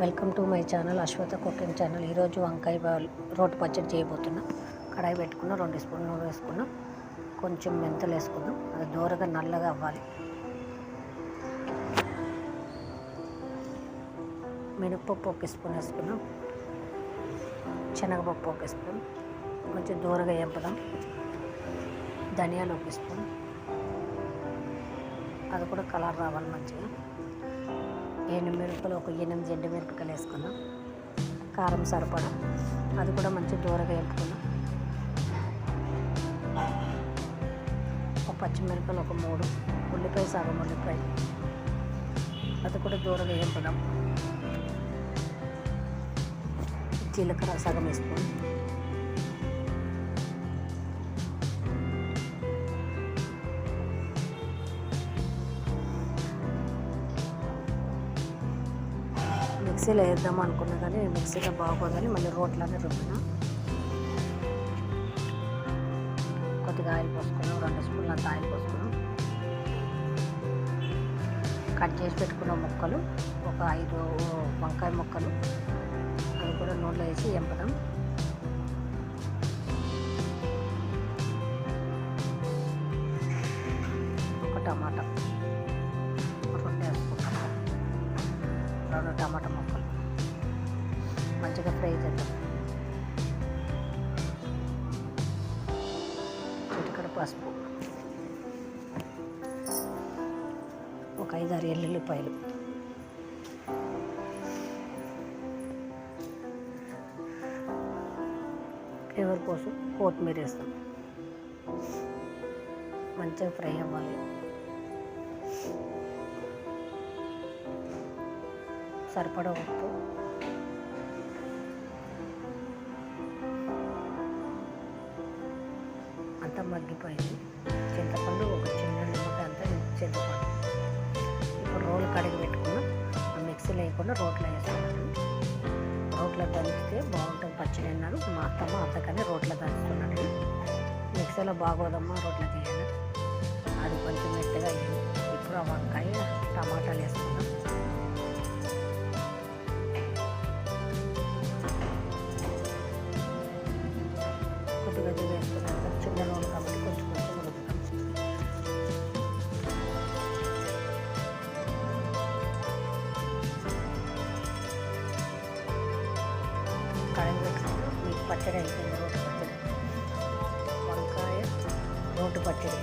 Welcome to my channel Ashwatha cooking channel. ఈరోజు వంకాయ ball రోటి పచ్చడి చేయబోతున్నా. కడాయి పెట్టుకున్న రెండు స్పూన్ నూనె వేసుకున్నాం. కొంచెం మెంతులు వేసుకున్నాం అది దూరగా నల్లగా అవ్వాలి. మినప్పప్పు ఒక స్పూన్ వేసుకున్నాం శనగపప్పు ఒక స్పూన్. కొంచెం దూరగా వేపుదాం. ధనియాలు ఒక స్పూన్. అది కూడా కలర్ రావాలి మంచిగా. ఎండుమిరపకాయలు ఒక ఎనిమిది ఎండుమిరపకాయలు వేసుకున్నాం. కారం సరిపడా. అది కూడా మంచి దూరగా వేపుకున్నాం. ఒక పచ్చిమిరపకాయలు ఒక మూడు ఉల్లిపాయ సగం ఉల్లిపాయ. అది కూడా దూరగా వేపుదాం జీలకర్ర సగం వేసుకున్నాం. మిక్సీలో వేద్దాం అనుకున్నా కానీ మిక్సీలో బాగోదని మళ్ళీ రోట్లోనే రుబ్బిన. కొద్దిగా ఆయిల్ పోసుకున్నాం రెండు స్పూన్లు అంత ఆయిల్ పోసుకున్నాం. కట్ చేసి పెట్టుకున్న ముక్కలు ఒక ఐదు వంకాయ ముక్కలు అవి కూడా నూనెలో వేసి ఎంపదాం. రెండు టమాటా ముక్కలు మంచిగా ఫ్రై చేద్దాం. చిటికడ పసుపు. ఒక ఐదు ఆరు ఎల్లుల్లిపాయలు. ఫ్లేవర్ కోసం కొత్తిమీర వేస్తాం మంచిగా ఫ్రై అవ్వాలి. సరిపడ ఉప్పు అంతా మగ్గిపోయింది. చింతపండు ఒక చిన్న నిమ్మకాయ అంతా చింతపండు. ఇప్పుడు రోలు కడిగి పెట్టుకున్నాం. మిక్సీ మిక్సీలో వేయకుండా రోట్లో వేసుకున్నాను రోట్లో దంచితే బాగుంటుంది పచ్చడి అన్నారు. మా అత్తమ్మ అంతకనే రోట్లో దంచుతున్నాడు మిక్సీలో బాగోదమ్మా రోట్లో తీయాలి పచ్చడి అయిపోయింది రోటి పచ్చడి. వంకాయ రోడ్డు పచ్చడి.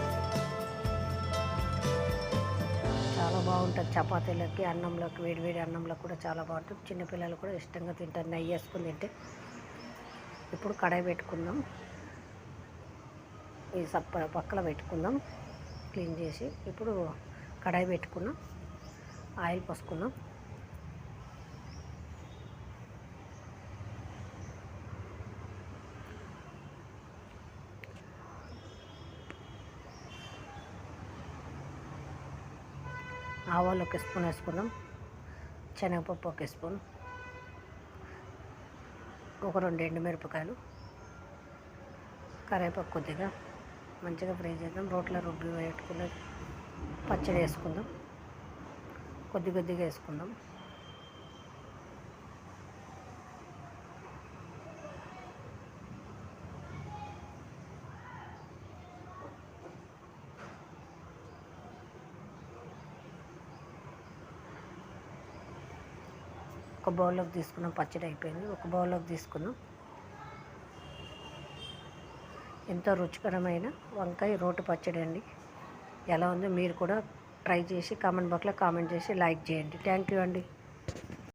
చాలా బాగుంటుంది. చపాతీలకి అన్నంలోకి వేడివేడి అన్నంలో కూడా చాలా బాగుంటుంది. చిన్నపిల్లలు కూడా ఇష్టంగా తింటారు. నెయ్యి వేసుకుని తింటే. ఇప్పుడు కడాయి పెట్టుకుందాం. ఈ సప్ప పక్కన పెట్టుకుందాం. క్లీన్ చేసి ఇప్పుడు కడాయి పెట్టుకున్నాం. ఆయిల్ పోసుకుందాం ఆవాలు ఒక స్పూన్ వేసుకుందాం. శనగపప్పు ఒక స్పూన్. ఒక రెండు ఎండుమిరపకాయలు. కరేపాకు కొద్దిగా. మంచిగా ఫ్రై చేద్దాం. రోట్లో రుబ్బి పెట్టుకున్న పచ్చడి వేసుకుందాం. కొద్ది కొద్దిగా వేసుకుందాం. ఒక బౌల్లోకి తీసుకున్నాం పచ్చడి అయిపోయింది. ఒక బౌల్లోకి తీసుకున్నాం. ఎంతో రుచికరమైన వంకాయ రోటి పచ్చడి అండి. ఎలా ఉందో మీరు కూడా ట్రై చేసి కామెంట్ బాక్స్లో కామెంట్ చేసి లైక్ చేయండి. థ్యాంక్ యూ అండి.